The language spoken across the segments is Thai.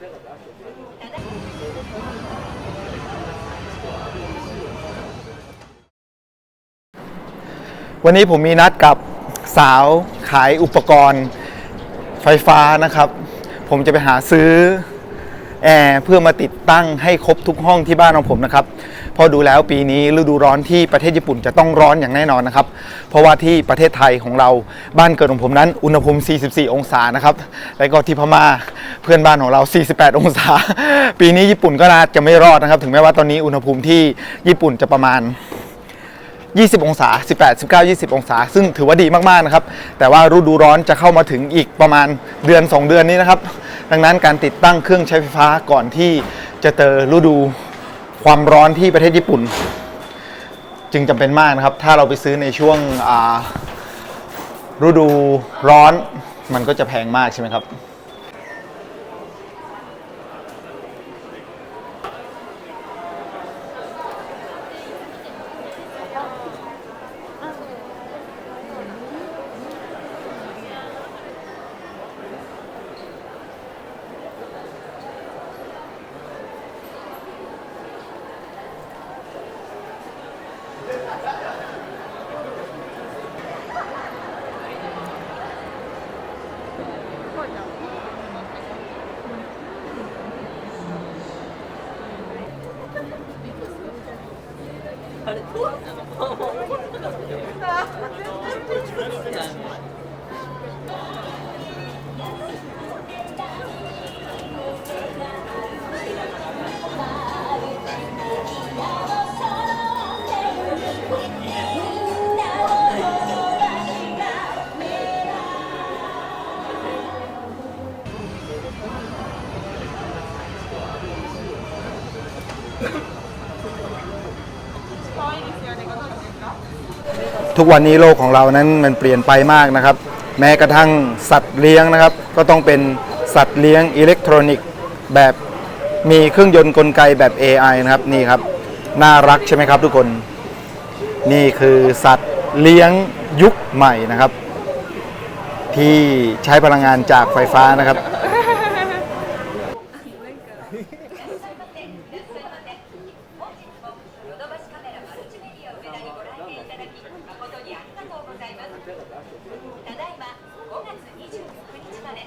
วันนี้ผมมีนัดกับสาวขายอุปกรณ์ไฟฟ้านะครับ ผมจะไปหาซื้อ แอร์เพื่อมาติดตั้งให้ครบทุกห้องที่บ้านของผมนะครับพราะดูแล้วปีนี้ฤดูร้อนที่ประเทศญี่ปุ่นจะต้องร้อนอย่างแน่นอนนะครับ เพราะว่าที่ประเทศไทยของเราบ้านเกิดของผมนั้น อุณหภูมิ 44 องศานะครับแล้วก็ที่พม่าเพื่อนบ้านของเรา 48 องศา ปีนี้ญี่ปุ่นก็น่าจะไม่รอดนะครับ ถึงแม้ว่าตอนนี้อุณหภูมิที่ญี่ปุ่นจะประมาณ20 องศา 18 19 20 องศา ซึ่งถือว่าดีมาก ๆ นะครับ แต่ว่าฤดูร้อนจะเข้ามาถึงอีกประมาณเดือน 2 เดือนนี้นะครับ ดังนั้นการติดตั้งเครื่องใช้ไฟฟ้าก่อนที่จะเจอฤดูความร้อนที่ประเทศญี่ปุ่น จึงจำเป็นมากนะครับ ถ้าเราไปซื้อในช่วงฤดูร้อนมันก็จะแพงมากใช่ไหมครับ あれ、どうなの？ ทุกวันนี้โลกของเรานั้นมันเปลี่ยนไปมากนะครับ แม้กระทั่งสัตว์เลี้ยงนะครับ ก็ต้องเป็นสัตว์เลี้ยงอิเล็กทรอนิกส์แบบมีเครื่องยนต์กลไกแบบ AI นะครับนี่ครับ น่ารักใช่ไหมครับทุกคน นี่คือสัตว์เลี้ยงยุคใหม่นะครับ ที่ใช้พลังงานจากไฟฟ้านะครับ ただいま5月26日まで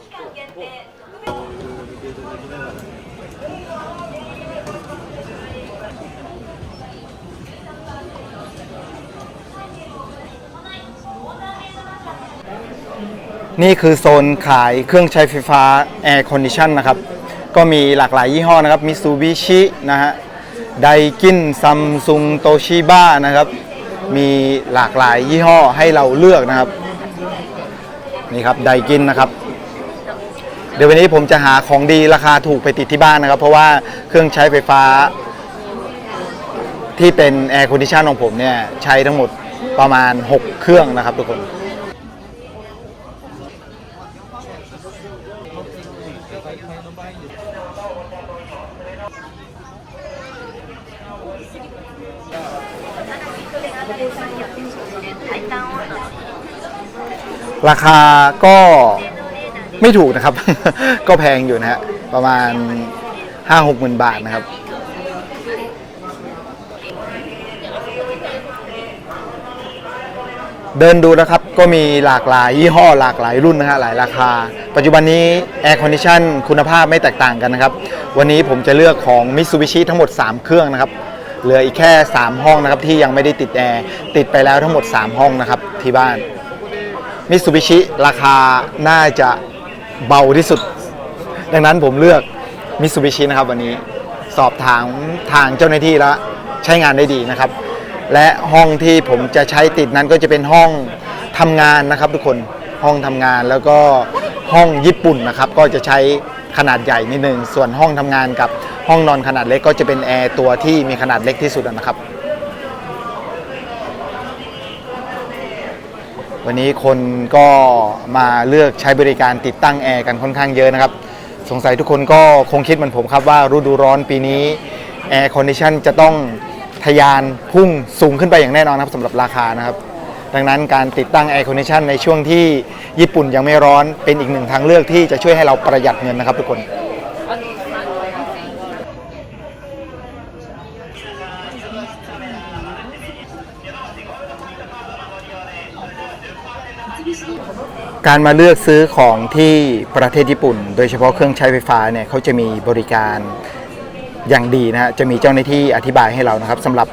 期間限定特別 นี่คือโซนขายเครื่องใช้ไฟฟ้า Air Condition นะครับ ก็มีหลากหลายยี่ห้อนะครับ มิ t ูบิชินะฮะ ไดกินซัมซุงโตชิบ้านะครับ มีหลากหลายยี่ห้อให้เราเลือกนะครับ นี่ครับไดกินนะครับ เดี๋ยววันนี้ผมจะหาของดีราคาถูกไปติดที่บ้านนะครับ เพราะว่าเครื่องใช้ไฟฟ้า ที่เป็นแอร์คอนดิชันของผมเนี่ยใช้ทั้งหมดประมาณ 6 เครื่องนะครับทุกคน ราคาก็ไม่ถูกนะครับ ก็แพงอยู่นะฮะประมาณ5 6หกหมื่นบาทนะครับ เดินดูนะครับก็มีหลากหลายยี่ห้อหลากหลายรุ่นนะฮะหลายราคา ปัจจุบันนี้ Air Condition คุณภาพไม่แตกต่างกันนะครับ วันนี้ผมจะเลือกของ Mitsubishi ทั้งหมด 3 เครื่องนะครับเหลืออีกแค่ 3 ห้องนะครับที่ยังไม่ได้ติดแอร์ติดไปแล้วทั้งหมด 3 ห้องนะครับที่บ้าน มิตซูบิชิราคาน่าจะเบาที่สุด ดังนั้นผมเลือกมิตซูบิชินะครับวันนี้สอบถามทางเจ้าหน้าที่แล้วใช้งานได้ดีนะครับ และห้องที่ผมจะใช้ติดนั้นก็จะเป็นห้องทำงานนะครับ ทุกคนห้องทำงานแล้วก็ห้องญี่ปุ่นนะครับ ก็จะใช้ขนาดใหญ่นิดนึงส่วนห้องทำงานกับห้องนอนขนาดเล็กก็จะเป็นแอร์ตัวที่มีขนาดเล็กที่สุดนะครับ วันนี้คนก็มาเลือกใช้บริการติดตั้งแอร์กันค่อนข้างเยอะนะครับ สงสัยทุกคนก็คงคิดเหมือนผมครับว่าฤดูร้อนปีนี้แอร์คอนดิชันจะต้องทะยานพุ่งสูงขึ้นไปอย่างแน่นอนครับสำหรับราคานะครับ ดังนั้นการติดตั้งแอร์คอนดิชันในช่วงที่ญี่ปุ่นยังไม่ร้อนเป็นอีกหนึ่งทางเลือกที่จะช่วยให้เราประหยัดเงินนะครับทุกคน การมาเลือกซื้อของที่ประเทศญี่ปุ่น โดยเฉพาะเครื่องใช้ไฟฟ้าเนี่ยเขาจะมีบริการอย่างดีนะฮะจะมีเจ้าหน้าที่อธิบายให้เรานะครับสำหรับ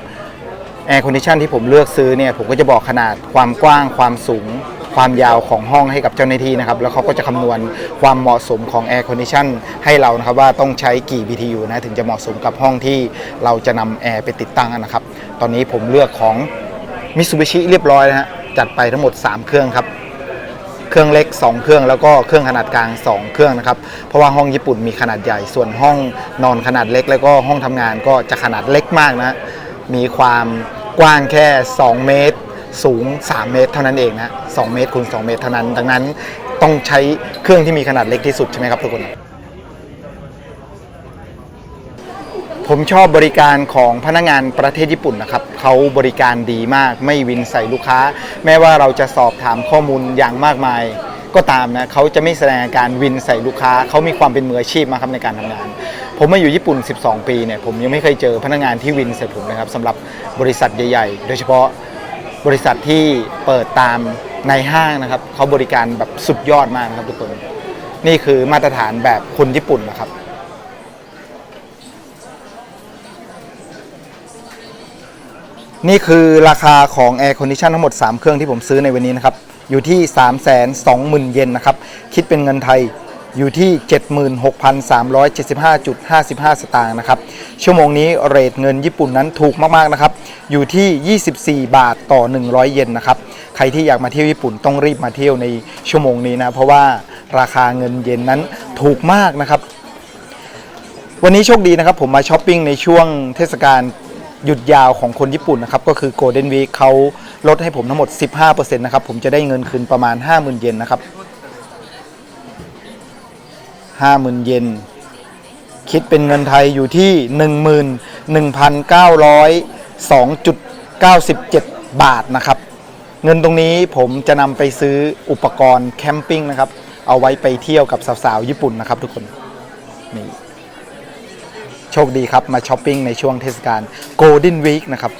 แอร์คอนดิชันที่ผมเลือกซื้อเนี่ยผมก็จะบอกขนาดความกว้างความสูง ความยาวของห้องให้กับเจ้าหน้าที่นะครับ แล้วเขาก็จะคำนวณความเหมาะสมของแอร์คอนดิชันให้เรานะครับว่าต้องใช้กี่ BTU นะถึงจะเหมาะสมกับห้องที่เราจะนำแอร์ไปติดตั้งนะครับ ตอนนี้ผมเลือกของมิ t ซูบิชิเรียบร้อยนะฮะ จัดไปทั้งหมด 3 เครื่องครับ เครื่องเล็ก 2 เครื่องแล้วก็เครื่องขนาดกลาง 2 เครื่องนะครับ เพราะว่าห้องญี่ปุ่นมีขนาดใหญ่ ส่วนห้องนอนขนาดเล็ก แล้วก็ห้องทำงานก็จะขนาดเล็กมากนะ มีความกว้างแค่ 2 เมตร สูง 3 เมตร เท่านั้นเองนะ 2 เมตรคูณ2เมตรเท่านั้น ดังนั้นต้องใช้เครื่องที่มีขนาดเล็กที่สุดใช่ไหมครับทุกคน ผมชอบบริการของพนักงานประเทศญี่ปุ่นนะครับเขาบริการดีมากไม่วินใส่ลูกค้า แม้ว่าเราจะสอบถามข้อมูลอย่างมากมาย ก็ตามนะเขาจะไม่แสดงอาการวินใส่ลูกค้าเขามีความเป็นมืออาชีพมากครับในการทำงาน ผมมาอยู่ญี่ปุ่น 12 ปีเนี่ยผมยังไม่เคยเจอพนักงานที่วินใส่ผมเลยครับสำหรับบริษัทใหญ่ๆ โดยเฉพาะบริษัทที่เปิดตามในห้างนะครับเขาบริการแบบสุดยอดมากครับทุกคน นี่คือมาตรฐานแบบคนญี่ปุ่นนะครับ นี่คือราคาของ Air Condition ทั้งหมด 3 เครื่องที่ผมซื้อในวันนี้นะครับ อยู่ที่ 3 2 0 0 0 0 เยนนะครับ คิดเป็นเงินไทยอยู่ที่ 76,375.55 สตางค์นะครับ ชั่วโมงนี้เรทเงินญี่ปุ่นนั้นถูกมาก ๆ นะครับ อยู่ที่ 24 บาทต่อ 100 เยนนะครับ ใครที่อยากมาเที่ยวญี่ปุ่นต้องรีบมาเที่ยวในชั่วโมงนี้นะ เพราะว่าราคาเงินเยนนั้นถูกมากนะครับ วันนี้โชคดีนะครับ ผมมาช้อปปิ้งในช่วงเทศกาล หยุดยาวของคนญี่ปุ่นนะครับก็คือ Golden Week เขาลดให้ผมทั้งหมด 15%นะครับผมจะได้เงินคืนประมาณ 50,000 เยนนะครับ 50,000 เยนคิดเป็นเงินไทยอยู่ที่ 11,902.97 บาทนะครับ เงินตรงนี้ผมจะนำไปซื้ออุปกรณ์แคมปิ้งนะครับ เอาไว้ไปเที่ยวกับสาวๆญี่ปุ่นนะครับทุกคนนี่ โชคดีครับมาช้อปปิ้งในช่วงเทศกาล Golden Week นะครับ